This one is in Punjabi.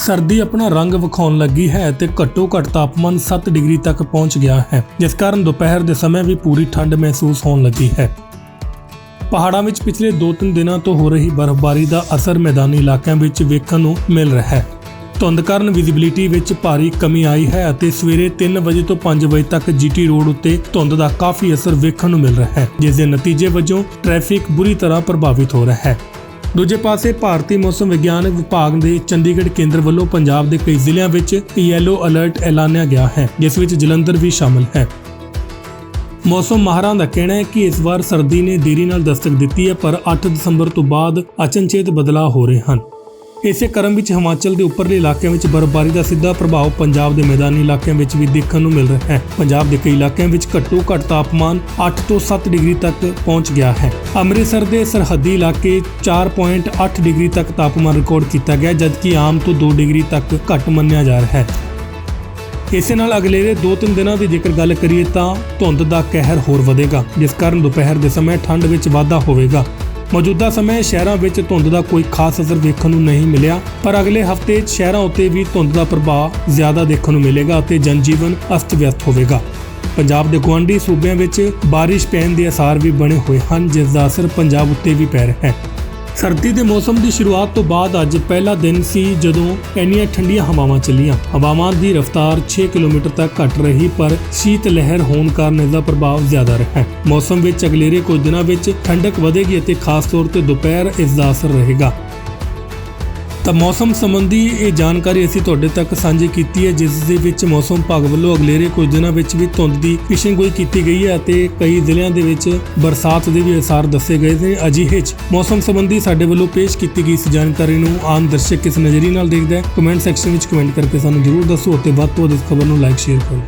ਸਰਦੀ ਆਪਣਾ ਰੰਗ ਵਿਖਾਉਣ ਲੱਗੀ ਹੈ ਤੇ ਘੱਟੋ ਘੱਟ ਤਾਪਮਾਨ 7 ਡਿਗਰੀ ਤੱਕ ਪਹੁੰਚ ਗਿਆ ਹੈ। ਜਿਸ ਕਾਰਨ ਦੁਪਹਿਰ ਦੇ ਸਮੇਂ ਵੀ ਪੂਰੀ ਠੰਡ ਮਹਿਸੂਸ ਹੋਣ ਲੱਗੀ ਹੈ। ਪਹਾੜਾਂ ਵਿੱਚ ਪਿਛਲੇ 2-3 ਦਿਨਾਂ ਤੋਂ ਹੋ ਰਹੀ ਬਰਫ਼ਬਾਰੀ ਦਾ ਅਸਰ ਮੈਦਾਨੀ ਇਲਾਕਿਆਂ ਵਿੱਚ ਵੇਖਣ ਨੂੰ ਮਿਲ ਰਿਹਾ ਹੈ। ਧੁੰਦ ਕਾਰਨ ਵਿਜ਼ਿਬਿਲਿਟੀ ਵਿੱਚ ਭਾਰੀ ਕਮੀ ਆਈ ਹੈ ਅਤੇ ਸਵੇਰੇ 3 ਵਜੇ ਤੋਂ 5 ਵਜੇ ਤੱਕ ਜੀਟੀ ਰੋਡ ਉੱਤੇ ਧੁੰਦ ਦਾ ਕਾਫੀ ਅਸਰ ਵੇਖਣ ਨੂੰ ਮਿਲ ਰਿਹਾ ਹੈ, ਜਿਸ ਦੇ ਨਤੀਜੇ ਵਜੋਂ ਟ੍ਰੈਫਿਕ ਬੁਰੀ ਤਰ੍ਹਾਂ ਪ੍ਰਭਾਵਿਤ ਹੋ ਰਿਹਾ ਹੈ। ਦੂਜੇ ਪਾਸੇ ਭਾਰਤੀ ਮੌਸਮ ਵਿਗਿਆਨ ਵਿਭਾਗ ਦੇ ਚੰਡੀਗੜ੍ਹ ਕੇਂਦਰ ਵੱਲੋਂ ਪੰਜਾਬ ਦੇ ਕਈ ਜ਼ਿਲ੍ਹਿਆਂ ਵਿੱਚ ਯੈਲੋ ਅਲਰਟ ਐਲਾਨਿਆ ਗਿਆ ਹੈ, ਜਿਸ ਵਿੱਚ ਜਲੰਧਰ ਵੀ ਸ਼ਾਮਲ ਹੈ। ਮੌਸਮ ਮਾਹਰਾਂ ਦਾ ਕਹਿਣਾ ਹੈ ਕਿ ਇਸ ਵਾਰ ਸਰਦੀ ਨੇ ਦੇਰੀ ਨਾਲ ਦਸਤਕ ਦਿੱਤੀ ਹੈ, ਪਰ 8 ਦਸੰਬਰ ਤੋਂ ਬਾਅਦ ਅਚਨਚੇਤ ਬਦਲਾਅ ਹੋ ਰਹੇ ਹਨ। ਇਸੇ ਕਰਮ ਵਿੱਚ ਹਿਮਾਚਲ ਦੇ ਉੱਪਰਲੇ ਇਲਾਕਿਆਂ ਵਿੱਚ ਬਰਫ਼ਬਾਰੀ ਦਾ ਸਿੱਧਾ ਪ੍ਰਭਾਵ ਪੰਜਾਬ ਦੇ ਮੈਦਾਨੀ ਇਲਾਕਿਆਂ ਵਿੱਚ ਵੀ ਦੇਖਣ ਨੂੰ ਮਿਲ ਰਿਹਾ ਹੈ। ਪੰਜਾਬ ਦੇ ਕਈ ਇਲਾਕਿਆਂ ਵਿੱਚ ਘੱਟੋ ਘੱਟ ਤਾਪਮਾਨ 8 ਤੋਂ 7 ਡਿਗਰੀ ਤੱਕ ਪਹੁੰਚ ਗਿਆ ਹੈ। ਅੰਮ੍ਰਿਤਸਰ ਦੇ ਸਰਹੱਦੀ ਇਲਾਕੇ 4.8 ਡਿਗਰੀ ਤੱਕ ਤਾਪਮਾਨ ਰਿਕਾਰਡ ਕੀਤਾ ਗਿਆ, ਜਦਕਿ ਆਮ ਤੋਂ 2 ਡਿਗਰੀ ਤੱਕ ਘੱਟ ਮੰਨਿਆ ਜਾ ਰਿਹਾ ਹੈ। ਇਸੇ ਨਾਲ ਅਗਲੇਰੇ 2-3 ਦਿਨਾਂ ਦੀ ਜੇਕਰ ਗੱਲ ਕਰੀਏ ਤਾਂ ਧੁੰਦ ਦਾ ਕਹਿਰ ਹੋਰ ਵਧੇਗਾ, ਜਿਸ ਕਾਰਨ ਦੁਪਹਿਰ ਦੇ ਸਮੇਂ ਠੰਡ ਵਿੱਚ ਵਾਧਾ ਹੋਵੇਗਾ। ਮੌਜੂਦਾ ਸਮੇਂ ਸ਼ਹਿਰਾਂ ਵਿੱਚ ਧੁੰਦ ਦਾ ਕੋਈ ਖਾਸ ਅਸਰ ਵੇਖਣ ਨੂੰ ਨਹੀਂ ਮਿਲਿਆ, ਪਰ ਅਗਲੇ ਹਫ਼ਤੇ ਸ਼ਹਿਰਾਂ ਉੱਤੇ ਵੀ ਧੁੰਦ ਦਾ ਪ੍ਰਭਾਵ ਜ਼ਿਆਦਾ ਦੇਖਣ ਨੂੰ ਮਿਲੇਗਾ ਅਤੇ ਜਨਜੀਵਨ ਅਸਤ-ਵਿਅਸਤ ਹੋਵੇਗਾ। ਪੰਜਾਬ ਦੇ ਗੁਆਂਢੀ ਸੂਬਿਆਂ ਵਿੱਚ ਬਾਰਿਸ਼ ਪੈਣ ਦੇ ਅਸਾਰ ਵੀ ਬਣੇ ਹੋਏ ਹਨ, ਜਿਸ ਦਾ ਅਸਰ ਪੰਜਾਬ ਉੱਤੇ ਵੀ ਪੈ ਰਿਹਾ ਹੈ। ਸਰਦੀ ਦੇ ਮੌਸਮ ਦੀ ਸ਼ੁਰੂਆਤ ਤੋਂ ਬਾਅਦ ਅੱਜ ਪਹਿਲਾ ਦਿਨ ਸੀ ਜਦੋਂ ਇੰਨੀਆਂ ਠੰਡੀਆਂ ਹਵਾਵਾਂ ਚੱਲੀਆਂ। ਹਵਾਵਾਂ ਦੀ ਰਫ਼ਤਾਰ 6 ਕਿਲੋਮੀਟਰ ਤੱਕ ਘਟ ਰਹੀ, ਪਰ ਸ਼ੀਤ ਲਹਿਰ ਹੋਣ ਕਾਰਨ ਇਸ ਦਾ ਪ੍ਰਭਾਵ ਜ਼ਿਆਦਾ ਰਿਹਾ। ਮੌਸਮ ਵਿੱਚ ਅਗਲੇਰੇ ਕੁਝ ਦਿਨਾਂ ਵਿੱਚ ਠੰਡਕ ਵਧੇਗੀ ਅਤੇ ਖਾਸ ਤੌਰ ਤੇ ਦੁਪਹਿਰ ਇਸ ਦਾ ਅਸਰ ਰਹੇਗਾ। ਤਾਂ ਮੌਸਮ ਸੰਬੰਧੀ ਇਹ ਜਾਣਕਾਰੀ ਅਸੀਂ ਤੁਹਾਡੇ ਤੱਕ ਸਾਂਝੀ ਕੀਤੀ ਹੈ, ਜਿਸ ਦੇ ਵਿੱਚ ਮੌਸਮ ਵਿਭਾਗ ਵੱਲੋਂ ਅਗਲੇਰੇ ਕੁਝ ਦਿਨਾਂ ਵਿੱਚ ਵੀ ਧੁੰਦ ਦੀ ਪੇਸ਼ੀਨਗੋਈ ਕੀਤੀ ਗਈ ਹੈ ਅਤੇ ਕਈ ਜ਼ਿਲ੍ਹਿਆਂ ਦੇ ਵਿੱਚ ਬਰਸਾਤ ਦੇ ਵੀ ਅਸਾਰ ਦੱਸੇ ਗਏ ਨੇ। ਅਜਿਹੇ 'ਚ ਮੌਸਮ ਸੰਬੰਧੀ ਸਾਡੇ ਵੱਲੋਂ ਪੇਸ਼ ਕੀਤੀ ਗਈ ਇਸ ਜਾਣਕਾਰੀ ਨੂੰ ਆਮ ਦਰਸ਼ਕ ਕਿਸ ਨਜ਼ਰੀ ਨਾਲ ਦੇਖਦਾ ਹੈ। ਕਮੈਂਟ ਸੈਕਸ਼ਨ ਵਿੱਚ ਕਮੈਂਟ ਕਰਕੇ ਸਾਨੂੰ ਜ਼ਰੂਰ ਦੱਸੋ ਅਤੇ ਵੱਧ ਤੋਂ ਵੱਧ ਇਸ ਖਬਰ ਨੂੰ ਲਾਈਕ, ਸ਼ੇਅਰ ਕਰੋ।